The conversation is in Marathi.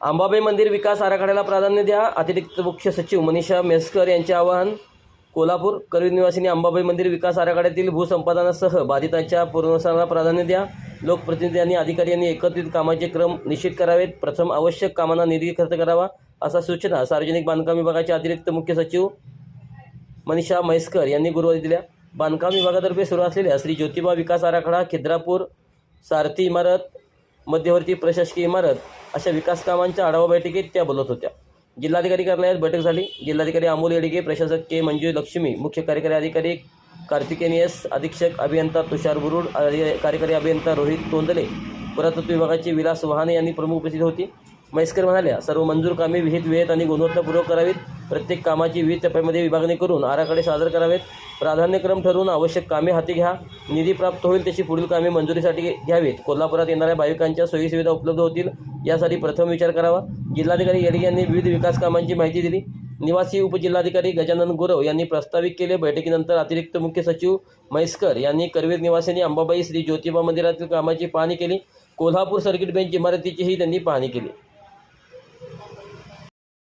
अंबाबाई मंदिर विकास आराखड्याला प्राधान्य द्या. अतिरिक्त मुख्य सचिव मनीषा मेस्कर यांचे आवाहन. कोल्हापूर करवीर निवासिनी अंबाबाई मंदिर विकास आराखड्यातील भूसंपादनासह बाधितांच्या पुनर्वसनाला प्राधान्य द्या. लोकप्रतिनिधी आणि अधिकारी यांनी एकत्रित कामाचे क्रम निश्चित करावेत. प्रथम आवश्यक कामांना निधी खर्च करावा असा सूचना सार्वजनिक बांधकाम विभागाचे अतिरिक्त मुख्य सचिव मनीषा म्हैसकर यांनी गुरुवारी दिल्या. बांधकाम विभागातर्फे सुरू असलेल्या श्री ज्योतिबा विकास आराखडा खिद्रापूर सारथी इमारत मध्यवर्ती प्रशासकीय इमारत अशा विकास कामांच्या आढावा बैठकीत त्या बोलत होत्या. जिल्हाधिकारी कार्यालयात बैठक झाली जिल्हाधिकारी अमोल येडिगे प्रशासक के मंजू लक्ष्मी मुख्य कार्यकारी अधिकारी कार्तिकेन एस अधीक्षक अभियंता तुषार बुरुड कार्यकारी अभियंता रोहित तोंदले पुरातत्व विभागाचे विलास वहाने यांनी प्रमुख उपस्थित होती. म्हैसकर म्हणाल्या सर्व मंजूर कामे विहित वेळेत आणि गुणवत्तापूर्वक करावीत. प्रत्येक कामाची विविध टप्प्यामध्ये विभागणी करून आराखडे सादर करावेत. प्राधान्यक्रम ठरवून आवश्यक कामे हाती घ्या. निधी प्राप्त होईल तशी पुढील कामे मंजुरीसाठी घ्यावीत. कोल्हापुरात येणाऱ्या भाविकांच्या सोयीसुविधा उपलब्ध होतील यासाठी प्रथम विचार करावा. जिल्हाधिकारी येडगे यांनी विविध विकास कामांची माहिती दिली. निवासी उपजिल्हाधिकारी गजानन गुरव यांनी प्रस्तावित केले. बैठकीनंतर अतिरिक्त मुख्य सचिव म्हैसकर यांनी करवीर निवासिनी अंबाबाई श्री ज्योतिबा मंदिरातील कामाची पाहणी केली. कोल्हापूर सर्किट बेंच इमारतीचीही त्यांनी पाहणी केली.